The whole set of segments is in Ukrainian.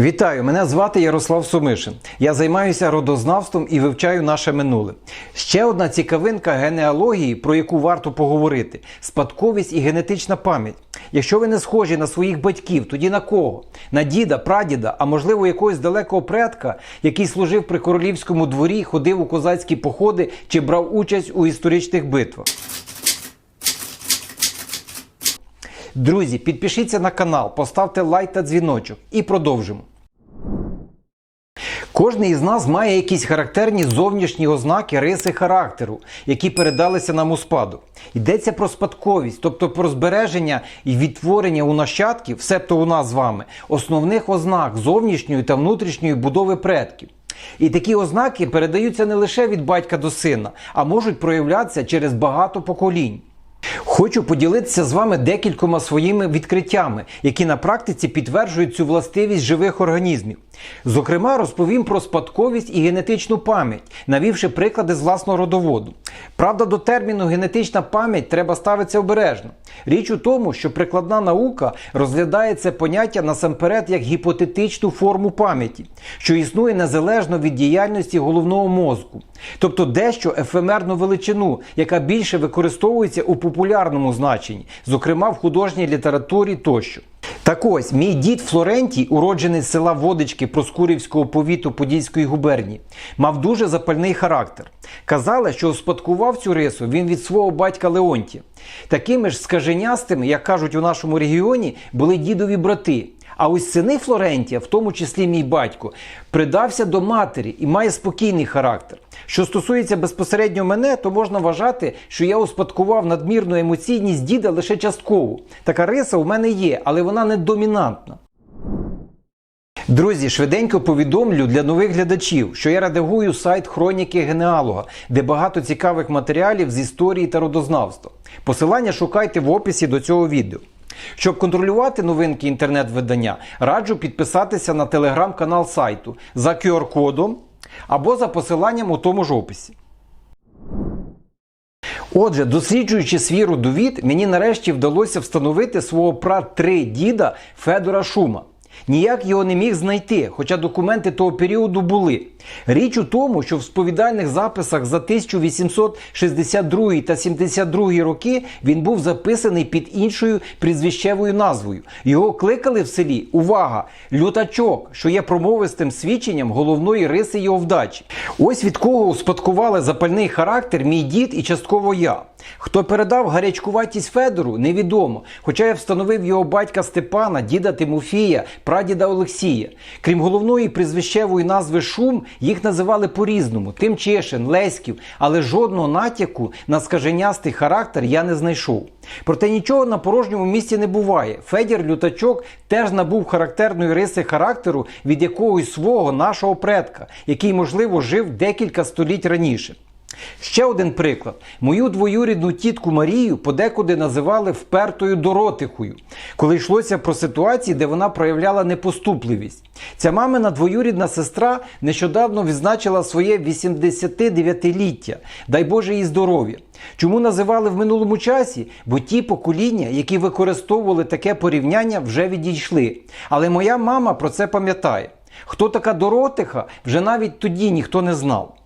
Вітаю, мене звати Ярослав Сумишин. Я займаюся родознавством і вивчаю наше минуле. Ще одна цікавинка генеалогії, про яку варто поговорити: спадковість і генетична пам'ять. Якщо ви не схожі на своїх батьків, тоді на кого? На діда, прадіда, а можливо якогось далекого предка, який служив при королівському дворі, ходив у козацькі походи чи брав участь у історичних битвах. Друзі, підпишіться на канал, поставте лайк та дзвіночок і продовжимо. Кожний із нас має якісь характерні зовнішні ознаки риси характеру, які передалися нам у спадок. Йдеться про спадковість, тобто про збереження і відтворення у нащадків, себто у нас з вами, основних ознак зовнішньої та внутрішньої будови предків. І такі ознаки передаються не лише від батька до сина, а можуть проявлятися через багато поколінь. Хочу поділитися з вами декількома своїми відкриттями, які на практиці підтверджують цю властивість живих організмів. Зокрема, розповім про спадковість і генетичну пам'ять, навівши приклади з власного родоводу. Правда, до терміну генетична пам'ять треба ставитися обережно. Річ у тому, що прикладна наука розглядає це поняття насамперед як гіпотетичну форму пам'яті, що існує незалежно від діяльності головного мозку, тобто дещо ефемерну величину, яка більше використовується у популярному значенні, зокрема в художній літературі тощо. Так ось, мій дід Флорентій, уроджений з села Водички Проскурівського повіту Подільської губернії, мав дуже запальний характер. Казали, що успадкував цю рису він від свого батька Леонтія. Такими ж скаженястими, як кажуть у нашому регіоні, були дідові брати. А ось сини Флорентія, в тому числі мій батько, придався до матері і має спокійний характер. Що стосується безпосередньо мене, то можна вважати, що я успадкував надмірну емоційність діда лише частково. Така риса у мене є, але вона не домінантна. Друзі, швиденько повідомлю для нових глядачів, що я редагую сайт Хроніки Генеалога, де багато цікавих матеріалів з історії та родознавства. Посилання шукайте в описі до цього відео. Щоб контролювати новинки інтернет-видання, раджу підписатися на телеграм-канал сайту за QR-кодом або за посиланням у тому ж описі. Отже, досліджуючи свій родовід, мені нарешті вдалося встановити свого пра-три діда Федора Шума. Ніяк його не міг знайти, хоча документи того періоду були. Річ у тому, що в сповідальних записах за 1862 та 72 роки він був записаний під іншою прізвищевою назвою. Його кликали в селі увага! Лютачок, що є промовистим свідченням головної риси його вдачі. Ось від кого успадкували запальний характер мій дід і частково я. Хто передав гарячкуватість Федору, невідомо. Хоча я встановив його батька Степана, діда Тимофія, прадіда Олексія. Крім головної прізвищевої назви Шум, їх називали по-різному: Тимчишин, Леськів, але жодного натяку на скаженястий характер я не знайшов. Проте нічого на порожньому місці не буває. Федір Лютачок теж набув характерної риси характеру від якогось свого нашого предка, який, можливо, жив декілька століть раніше. Ще один приклад. Мою двоюрідну тітку Марію подекуди називали впертою Доротихою, коли йшлося про ситуації, де вона проявляла непоступливість. Ця мамина двоюрідна сестра нещодавно відзначила своє 89-ліття. Дай Боже їй здоров'я. Чому називали в минулому часі? Бо ті покоління, які використовували таке порівняння, вже відійшли. Але моя мама про це пам'ятає. Хто така Доротиха, вже навіть тоді ніхто не знав.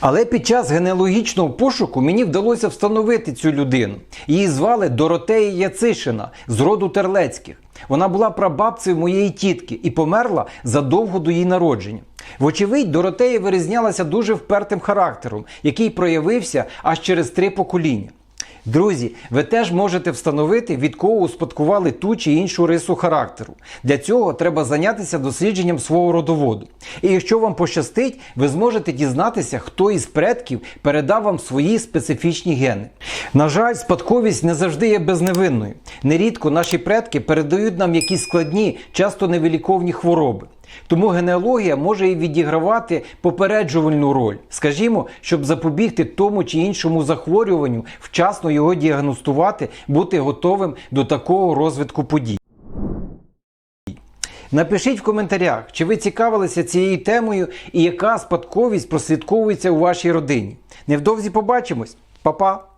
Але під час генеалогічного пошуку мені вдалося встановити цю людину. Її звали Доротея Яцишина з роду Терлецьких. Вона була прабабцею моєї тітки і померла задовго до її народження. Вочевидь, Доротея вирізнялася дуже впертим характером, який проявився аж через три покоління. Друзі, ви теж можете встановити, від кого успадкували ту чи іншу рису характеру. Для цього треба зайнятися дослідженням свого родоводу. І якщо вам пощастить, ви зможете дізнатися, хто із предків передав вам свої специфічні гени. На жаль, спадковість не завжди є безневинною. Нерідко наші предки передають нам якісь складні, часто невиліковні хвороби. Тому генеалогія може і відігравати попереджувальну роль, скажімо, щоб запобігти тому чи іншому захворюванню, вчасно його діагностувати, бути готовим до такого розвитку подій. Напишіть в коментарях, чи ви цікавилися цією темою і яка спадковість прослідковується у вашій родині. Невдовзі побачимось, Па-па!